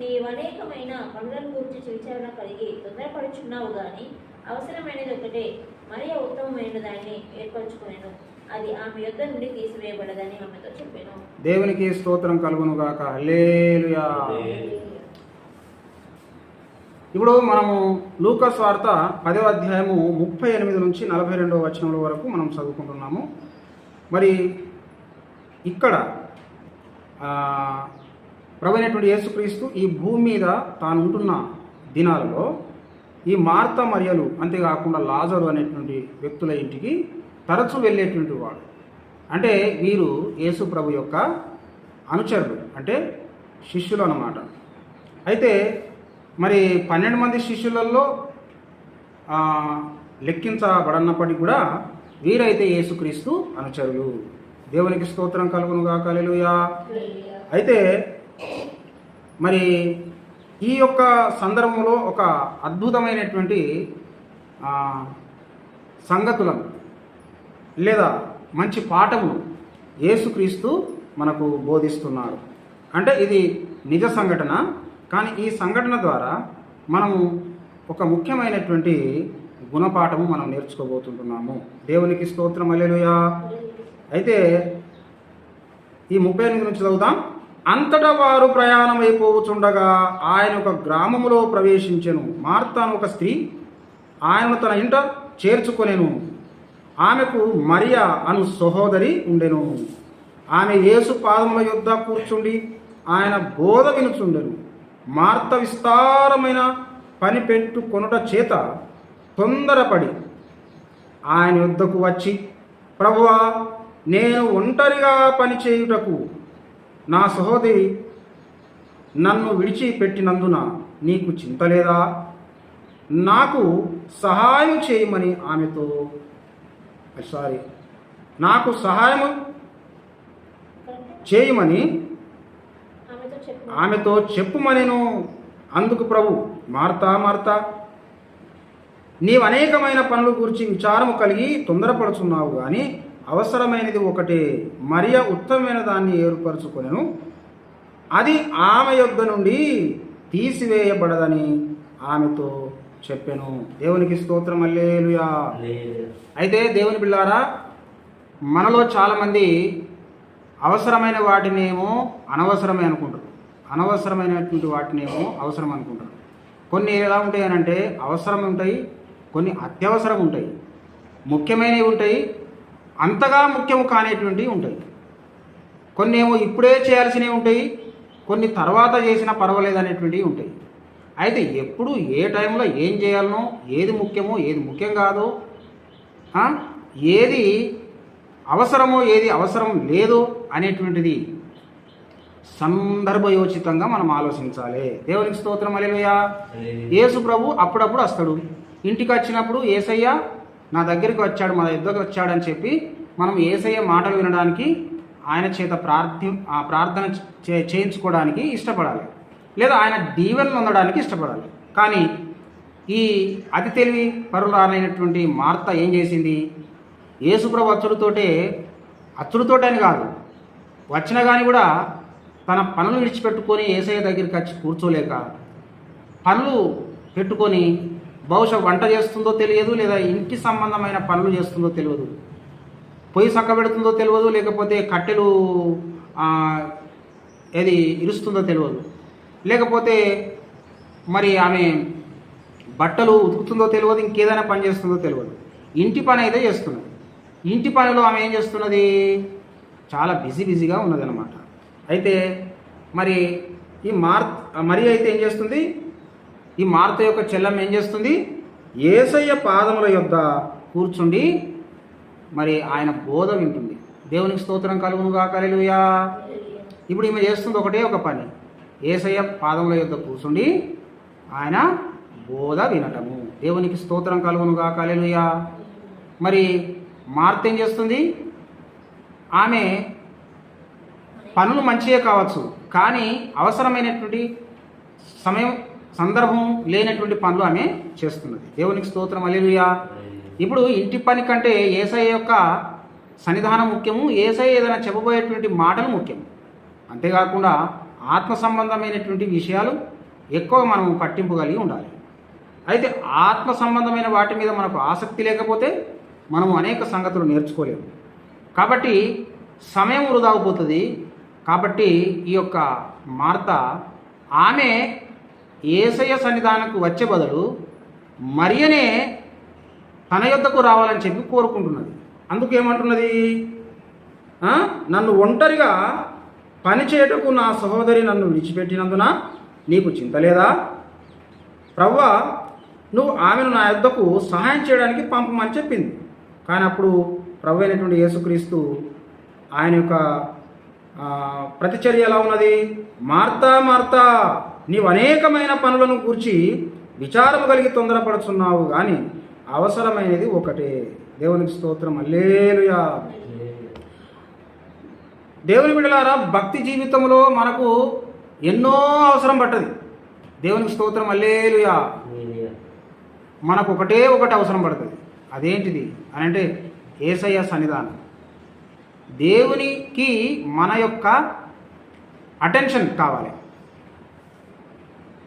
నీవనేకమైన పనులను గురించి విచారణ కలిగి తొందరపడుచున్నావు గాని అవసరమైనది ఒకటే. మరి ఉత్తమమైన దాన్ని ఏర్పరచుకునేను. అది ఆమె యొద్ద నుండి తీసివేయబడదని ఆమెతో చెప్పాను. దేవునికి స్తోత్రం కలుగును గాక. హల్లేలుయా. ఇప్పుడు మనము లూకస్ వార్త పదవ అధ్యాయము ముప్పై ఎనిమిది నుంచి నలభై రెండవ వచనముల వరకు మనం చదువుకుంటున్నాము. మరి ఇక్కడ ప్రభువైనటువంటి యేసుక్రీస్తు ఈ భూమి మీద తాను ఉంటున్న దినాలలో ఈ మార్త మరియలు అంతేకాకుండా లాజరు అనేటువంటి వ్యక్తుల ఇంటికి తరచూ వెళ్ళేటువంటి వాడు. అంటే వీరు యేసు ప్రభు యొక్క అనుచరులు అంటే శిష్యులు అన్నమాట అయితే మరి పన్నెండు మంది శిష్యులలో ఆ, లెక్కించబడన్నప్పటికీ కూడా వీరైతే యేసుక్రీస్తు అనుచరులు. దేవునికి స్తోత్రం కలుగును కాకలేలుయా అయితే మరి ఈ యొక్క సందర్భంలో ఒక అద్భుతమైనటువంటి సంగతులను లేదా మంచి పాఠము యేసుక్రీస్తు మనకు బోధిస్తున్నారు. అంటే ఇది నిజ సంఘటన. కానీ ఈ సంఘటన ద్వారా మనము ఒక ముఖ్యమైనటువంటి గుణపాఠము మనం నేర్చుకోబోతుంటున్నాము. దేవునికి స్తోత్రం. అల్లెలుయా అయితే ఈ ముప్పై ఎనిమిది నుంచి చదువుతాం అంతటా వారు ప్రయాణం అయిపోవచుండగా ఆయన ఒక గ్రామములో ప్రవేశించెను. మార్తాను ఒక స్త్రీ ఆయనను తన ఇంట చేర్చుకొనెను. ఆమెకు మరియా అను సహోదరి ఉండెను. ఆమె యేసు పాదముల యొద్ద కూర్చుండి ఆయన బోధ వినుచుండెను. మార్త విస్తారమైన పని పెట్టుకొనుట చేత తొందరపడి ఆయన యుద్ధకు వచ్చి ప్రభువా నేను ఒంటరిగా పని చేయుటకు నా సహోదరి నన్ను విడిచిపెట్టినందున నీకు చింత లేదా? నాకు సహాయం చేయమని ఆమెతో సారీ నాకు సహాయం చేయమని ఆమెతో చెప్పు. ఆమెతో చెప్పుమనెను. అందుకు ప్రభు మార్తా మార్తా నీవు అనేకమైన పనుల గురించి విచారము కలిగి తొందరపడుచున్నావు కానీ అవసరమైనది ఒకటే మరియ ఉత్తమమైన దాన్ని ఏర్పరచుకొనెను. అది ఆమె యొద్ద నుండి తీసివేయబడదని ఆమెతో చెప్పెను. దేవునికి స్తోత్రం. అల్లేలుయా అయితే దేవుని బిళ్ళారా మనలో చాలామంది అవసరమైన వాటినేమో అనవసరమే అనుకుంటారు. అనవసరమైనటువంటి వాటినేమో అవసరం అనుకుంటారు. కొన్ని ఎలా ఉంటాయి అని అంటే అవసరం ఉంటాయి కొన్ని అత్యవసరం ఉంటాయి ముఖ్యమైనవి ఉంటాయి అంతగా ముఖ్యము కానిటువంటివి ఉంటాయి. కొన్ని ఏమో ఇప్పుడే చేయాల్సినవి ఉంటాయి కొన్ని తర్వాత చేసినా పర్వాలేదు అనేటువంటివి ఉంటాయి. అయితే ఎప్పుడు ఏ టైంలో ఏం చేయాలనో ఏది ముఖ్యమో ఏది ముఖ్యం కాదో ఏది అవసరమో ఏది అవసరం లేదో అనేటువంటిది సందర్భయోచితంగా మనం ఆలోచించాలి. దేవునికి స్తోత్రం అలెలుయా యేసు ప్రభు అప్పుడప్పుడు వస్తాడు. ఇంటికి వచ్చినప్పుడు ఏసయ్య నా దగ్గరికి వచ్చాడు మా దగ్గరికి వచ్చాడని చెప్పి మనం ఏసయ్య మాటలు వినడానికి ఆయన చేత ప్రార్థి ఆ ప్రార్థన చే చేయించుకోవడానికి ఇష్టపడాలి. లేదా ఆయన దీవెనలు ఉండడానికి ఇష్టపడాలి. కానీ ఈ అతి తెలివి పరురాలైనటువంటి మార్త ఏం చేసింది? యేసుప్రభు అచ్చుడితోటే అచ్చుడితోటే అని కాదు. వచ్చినా కానీ కూడా తన పనులు విడిచిపెట్టుకొని ఏసయ్య దగ్గరికి వచ్చి కూర్చోలేక పనులు పెట్టుకొని బహుశా వంట చేస్తుందో తెలియదు లేదా ఇంటి సంబంధమైన పనులు చేస్తుందో తెలియదు. పొయ్యి చక్కబెడుతుందో తెలియదు లేకపోతే కట్టెలు ఏది ఇరుస్తుందో తెలియదు. లేకపోతే మరి ఆమె బట్టలు ఉతుకుతుందో తెలియదు ఇంకేదైనా పని చేస్తుందో తెలియదు. ఇంటి పని అయితే చేస్తున్నది ఇంటి పనిలో ఆమె ఏం చేస్తున్నది? చాలా బిజీ బిజీగా ఉన్నదన్నమాట. అయితే మరి ఈ మార్ మరి అయితే ఏం చేస్తుంది? ఈ మార్త యొక్క చెల్లెమ్మ ఏం చేస్తుంది? ఏసయ్య పాదముల యొద్ద కూర్చుండి మరి ఆయన బోధ వింటుంది. దేవునికి స్తోత్రం కలుగును కలుగుయా ఇప్పుడు ఈమె చేస్తుంది ఒకటే ఒక పని. ఏసయ్య పాదముల యొద్ద కూర్చుండి ఆయన బోధ వినటము. దేవునికి స్తోత్రం కలుగును కలుగుయా మరి మార్త ఏం చేస్తుంది? ఆమె పనులు మంచివే కావచ్చు కానీ అవసరమైనటువంటి సమయం సందర్భం లేనటువంటి పనులు ఆమె చేస్తున్నది. దేవునికి స్తోత్రం అలెలుయా ఇప్పుడు ఇంటి పని కంటే ఏసఐ యొక్క సన్నిధానం ముఖ్యము ఏసఐ ఏదైనా చెప్పబోయేటువంటి మాటలు ముఖ్యం అంతేకాకుండా ఆత్మ సంబంధమైనటువంటి విషయాలు ఎక్కువ మనం పట్టింపు కలిగి ఉండాలి. అయితే ఆత్మ సంబంధమైన వాటి మీద మనకు ఆసక్తి లేకపోతే మనము అనేక సంగతులు నేర్చుకోలేము. కాబట్టి సమయం వృధా అయిపోతుంది. కాబట్టి ఈ యొక్క మార్త ఆమె ఏసయ్య సన్నిధానంకు వచ్చే బదులు మరియనే తన యొద్దకు రావాలని చెప్పి కోరుకుంటున్నది. అందుకు ఏమంటున్నది నన్ను ఒంటరిగా పనిచేయటకు నా సహోదరి నన్ను విడిచిపెట్టినందున నీకు చింత లేదా? ప్రవ్వ నువ్వు ఆమెను నా యొద్దకు సహాయం చేయడానికి పంపమని చెప్పింది. కానీ అప్పుడు ప్రభు అయినటువంటి యేసుక్రీస్తు ఆయన యొక్క ప్రతిచర్య ఎలా ఉన్నది? మార్తా మార్తా నీవు అనేకమైన పనులను కూర్చి విచారము కలిగి తొందరపడుచున్నావు కానీ అవసరమైనది ఒకటే. దేవునికి స్తోత్రం. అల్లేలుయా దేవుని బిడ్డలారా భక్తి జీవితంలో మనకు ఎన్నో అవసరం పట్టది దేవునికి స్తోత్రం. అల్లేలుయా మనకు ఒకటే ఒకటి అవసరం పడుతుంది అదేంటిది అని అంటే ఏసయ్య సన్నిధానం. దేవునికి మన యొక్క అటెన్షన్ కావాలి.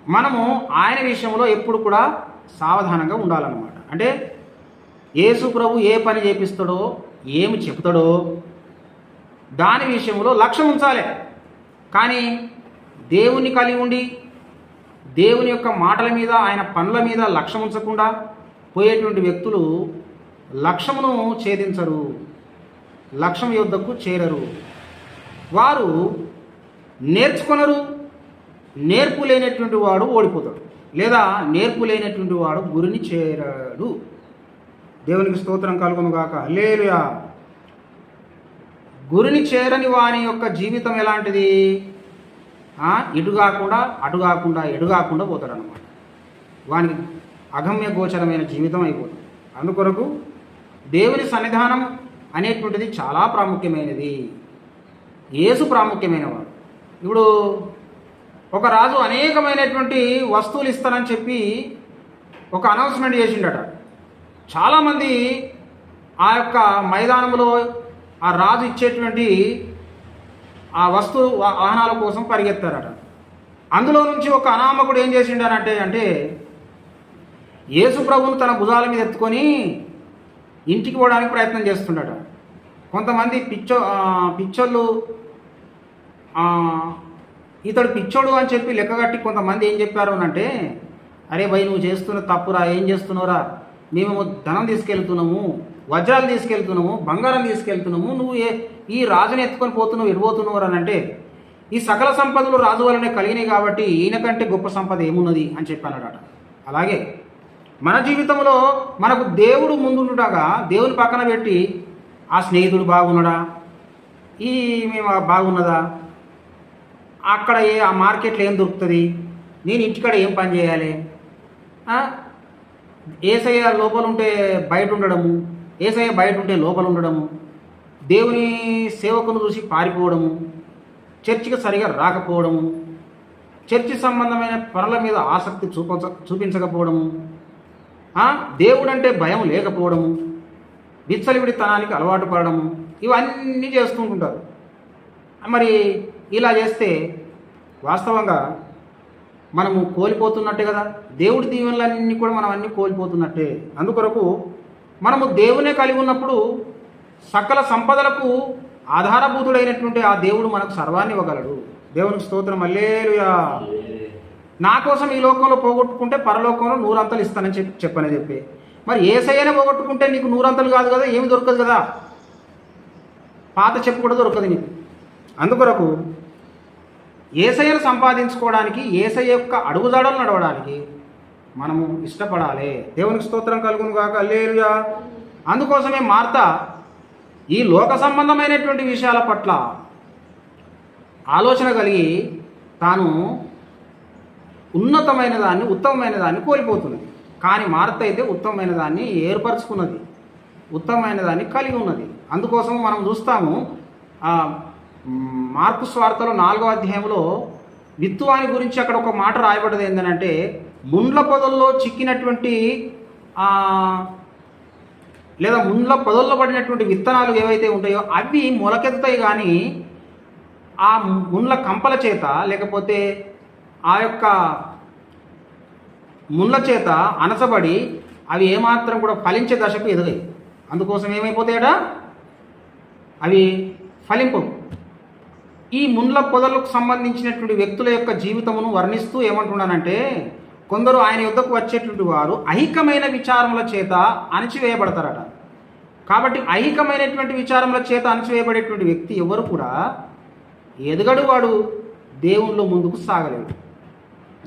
మనము ఆయన విషయంలో ఎప్పుడు కూడా సావధానంగా ఉండాలన్నమాట. అంటే యేసు ప్రభు ఏ పని చేపిస్తాడో ఏమి చెప్తాడో దాని విషయంలో లక్ష్యం ఉంచాలి. కానీ దేవుని కలిగి ఉండి దేవుని యొక్క మాటల మీద ఆయన పనుల మీద లక్ష్యం ఉంచకుండా పోయేటువంటి వ్యక్తులు లక్ష్యమును ఛేదించరు లక్ష్యం యుద్ధకు చేరరు. వారు నేర్చుకొనరు నేర్పు లేనటువంటి వాడు ఓడిపోతాడు. లేదా నేర్పు లేనటువంటి వాడు గురిని చేరాడు. దేవునికి స్తోత్రం కలుగును గాక. లేలుయా గురిని చేరని వాని యొక్క జీవితం ఎలాంటిది? ఇటు కాకుండా అటు కాకుండా ఎడు కాకుండా పోతాడు అనమాట వానికి అగమ్య గోచరమైన జీవితం అయిపోతుంది. అందుకొరకు దేవుని సన్నిధానం అనేటువంటిది చాలా ప్రాముఖ్యమైనది. యేసు ప్రాముఖ్యమైనవాడు. ఇప్పుడు ఒక రాజు అనేకమైనటువంటి వస్తువులు ఇస్తానని చెప్పి ఒక అనౌన్స్మెంట్ చేసిండట. చాలామంది ఆ యొక్క మైదానంలో ఆ రాజు ఇచ్చేటువంటి ఆ వస్తు వాహనాల కోసం పరిగెత్తారట. అందులో నుంచి ఒక అనామకుడు ఏం చేసిండనంటే అంటే యేసు ప్రభువును తన భుజాల మీద ఎత్తుకొని ఇంటికి పోవడానికి ప్రయత్నం చేస్తుండట. కొంతమంది పిచ్చో ఆ, పిచ్చోళ్ళు ఇతడు పిచ్చోడు అని చెప్పి లెక్కగట్టి కొంతమంది ఏం చెప్పారు అని అంటే అరే భయ్ నువ్వు చేస్తున్న తప్పురా ఏం చేస్తున్నావురా? మేము ధనం తీసుకెళ్తున్నాము వజ్రాలు తీసుకెళ్తున్నాము బంగారం తీసుకెళ్తున్నాము నువ్వు ఏ ఈ రాజుని ఎత్తుకొని పోతున్నావు ఎడిపోతున్నావు అని అంటే ఈ సకల సంపదలు రాజు వల్లనే కలిగినాయి కాబట్టి ఈయన కంటే గొప్ప సంపద ఏమున్నది? అని చెప్పానట అలాగే మన జీవితంలో మనకు దేవుడు ముందుండగా దేవుని పక్కన పెట్టి ఆ స్నేహితుడు బాగున్నాడా? ఈ మేము బాగున్నదా? అక్కడ ఏ ఆ మార్కెట్లో ఏం దొరుకుతుంది? నేను ఇంటికాడ ఏం పని చేయాలి? ఏసయ్య లోపల ఉంటే బయట ఉండడము ఏసయ్య బయట ఉంటే లోపల ఉండడము దేవుని సేవకును చూసి పారిపోవడము చర్చికి సరిగా రాకపోవడము చర్చి సంబంధమైన పనుల మీద ఆసక్తి చూప చూపించకపోవడము దేవుడంటే భయం లేకపోవడము విచ్చలివిడితనానికి అలవాటు పడడము ఇవన్నీ చేస్తుంటుంటారు మరి ఇలా చేస్తే వాస్తవంగా మనము కోల్పోతున్నట్టే కదా? దేవుడి దీవెనలన్నీ కూడా మనం అన్నీ కోల్పోతున్నట్టే. అందుకొరకు మనము దేవునే కలిగి ఉన్నప్పుడు సకల సంపదలకు ఆధారభూతుడైనటువంటి ఆ దేవుడు మనకు సర్వాన్ని ఇవ్వగలడు. దేవునికి స్తోత్రం. అల్లేలుయా నా కోసం ఈ లోకంలో పోగొట్టుకుంటే పరలోకంలో నూరంతలు ఇస్తానని చెప్పి చెప్పని చెప్పి. మరి ఏసయ్యనే పోగొట్టుకుంటే నీకు నూరంతలు కాదు కదా? ఏమి దొరకదు కదా? పాత చెప్పు కూడా దొరకదు నీకు. అందుకొరకు ఏసయ్యను సంపాదించుకోవడానికి ఏసయ్య యొక్క అడుగుదాడలు నడవడానికి మనము ఇష్టపడాలి. దేవునికి స్తోత్రం కలుగును కాక లేరుగా అందుకోసమే మార్త ఈ లోక సంబంధమైనటువంటి విషయాల పట్ల ఆలోచన కలిగి తాను ఉన్నతమైన దాన్ని ఉత్తమమైన దాన్ని కోల్పోతున్నది కానీ మార్త అయితే ఉత్తమమైన దాన్ని ఏర్పరచుకున్నది. ఉత్తమమైన దాన్ని కలిగి ఉన్నది. అందుకోసం మనం చూస్తాము మార్పు మార్కు స్వార్థలో నాలుగో అధ్యాయంలో విత్తువాని గురించి అక్కడ ఒక మాట రాయబడ్డది ఏంటంటే ముండ్ల పొదల్లో చిక్కినటువంటి లేదా ముండ్ల పొదల్లో పడినటువంటి విత్తనాలు ఏవైతే ఉంటాయో అవి మొలకెత్తుతాయి కానీ ఆ ముండ్ల కంపల చేత లేకపోతే ఆ యొక్క ముళ్ళ చేత అనసబడి అవి ఏమాత్రం కూడా ఫలించే దశకు ఎదగాయి అందుకోసం ఏమైపోతాయట అవి ఫలింపు ఈ ముండ్ల పొదలకు సంబంధించినటువంటి వ్యక్తుల యొక్క జీవితమును వర్ణిస్తూ ఏమంటున్నానంటే కొందరు ఆయన యుద్ధకు వచ్చేటువంటి వారు ఐహికమైన విచారముల చేత అణచివేయబడతారట. కాబట్టి ఐహికమైనటువంటి విచారముల చేత అణచివేయబడేటువంటి వ్యక్తి ఎవరు కూడా ఎదగడు వాడు దేవుళ్ళు ముందుకు సాగలేడు.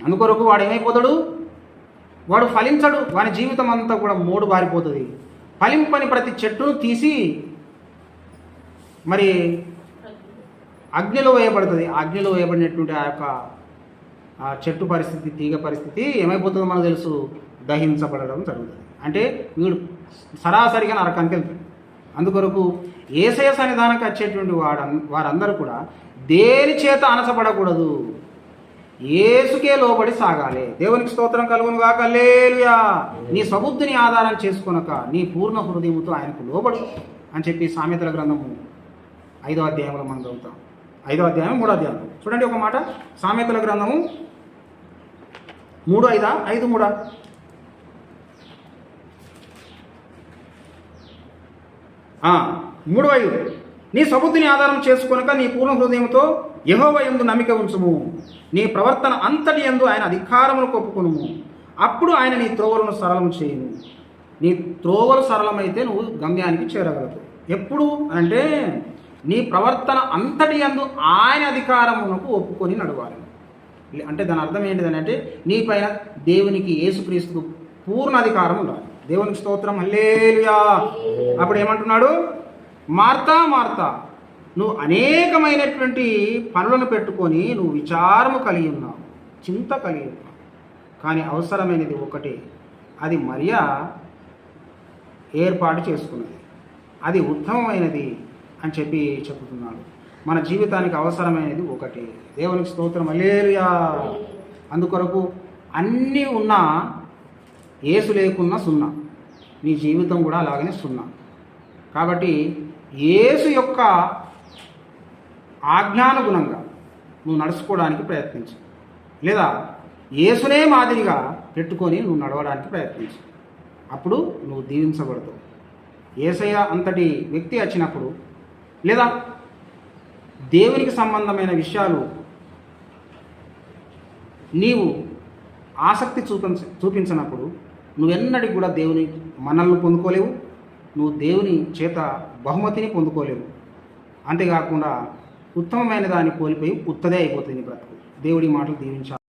అందుకొరకు వాడు ఏమైపోతాడు? వాడు ఫలించడు. వాని జీవితం అంతా కూడా మూడు బారిపోతుంది ఫలింపని ప్రతి చెట్టును తీసి మరి అగ్నిలో వేయబడుతుంది. అగ్నిలో వేయబడినటువంటి ఆ యొక్క ఆ చెట్టు పరిస్థితి తీగ పరిస్థితి ఏమైపోతుందో మనకు తెలుసు. దహించబడడం జరుగుతుంది. అంటే వీడు సరాసరిగా నరకానికి వెళ్తాడు. అందుకొరకు ఏసయ సన్నిధానానికి వచ్చేటువంటి వాడ వారందరూ కూడా దేని చేత అనసపడకూడదు? ఏసుకే లోబడి సాగాలి. దేవునికి స్తోత్రం కలుగును కాక లేలుయా నీ సబుద్ధిని ఆధారం చేసుకునక నీ పూర్ణ హృదయముతో ఆయనకు లోబడు అని చెప్పి సామెతల గ్రంథము ఐదో అధ్యాయంలో మనం చదువుతాం. ఐదో అధ్యాయం మూడో అధ్యాయం చూడండి ఒక మాట. సామెతల గ్రంథము మూడు ఐదా? ఐదు మూడా? మూడు ఐదు. నీ సబుద్ధిని ఆధారం చేసుకొనక నీ పూర్ణ హృదయంతో యహోవ ఎందు నమ్మిక ఉంచుము. నీ ప్రవర్తన అంతటి ఎందు ఆయన అధికారమును కొప్పుకును అప్పుడు ఆయన నీ త్రోవలను సరళం చేయను. నీ త్రోవలు సరళమైతే నువ్వు గమ్యానికి చేరగలవు. ఎప్పుడు? అంటే నీ ప్రవర్తన అంతటి ఎందు ఆయన అధికారమునకు ఒప్పుకొని నడవాలి. అంటే దాని అర్థం ఏంటిదని అంటే నీ పైన దేవునికి యేసుక్రీస్తుకు పూర్ణ అధికారం ఉండాలి. దేవునికి స్తోత్రం హల్లేలుయా. అప్పుడు ఏమంటున్నాడు? మార్తా మార్తా నువ్వు అనేకమైనటువంటి పనులను పెట్టుకొని నువ్వు విచారము కలిగి ఉన్నావు చింత కలిగి ఉన్నావు. కానీ అవసరమైనది ఒకటే అది మరియా ఏర్పాటు చేసుకున్నది. అది ఉత్తమమైనది అని చెప్పి చెబుతున్నాడు మన జీవితానికి అవసరమైనది ఒకటి. దేవునికి స్తోత్రం. మలేరియా అందుకొరకు అన్నీ ఉన్నా ఏసు లేకున్నా సున్నా. నీ జీవితం కూడా అలాగనే సున్నా. కాబట్టి ఏసు యొక్క ఆజ్ఞానుగుణంగా నువ్వు నడుచుకోవడానికి ప్రయత్నించు. లేదా ఏసునే మాదిరిగా పెట్టుకొని నువ్వు నడవడానికి ప్రయత్నించు. అప్పుడు నువ్వు దీవించబడతావు. ఏసయ్య అంతటి వ్యక్తి వచ్చినప్పుడు లేదా దేవునికి సంబంధమైన విషయాలు నీవు ఆసక్తి చూపించ చూపించినప్పుడు నువ్వెన్నడికి కూడా దేవుని మనల్ని పొందుకోలేవు నువ్వు దేవుని చేత బహుమతిని పొందుకోలేవు. అంతేకాకుండా ఉత్తమమైన దాన్ని కోల్పోయి ఉత్తదే అయిపోతుంది బ్రతుకు. దేవుడి మాటలు దీవించాలి.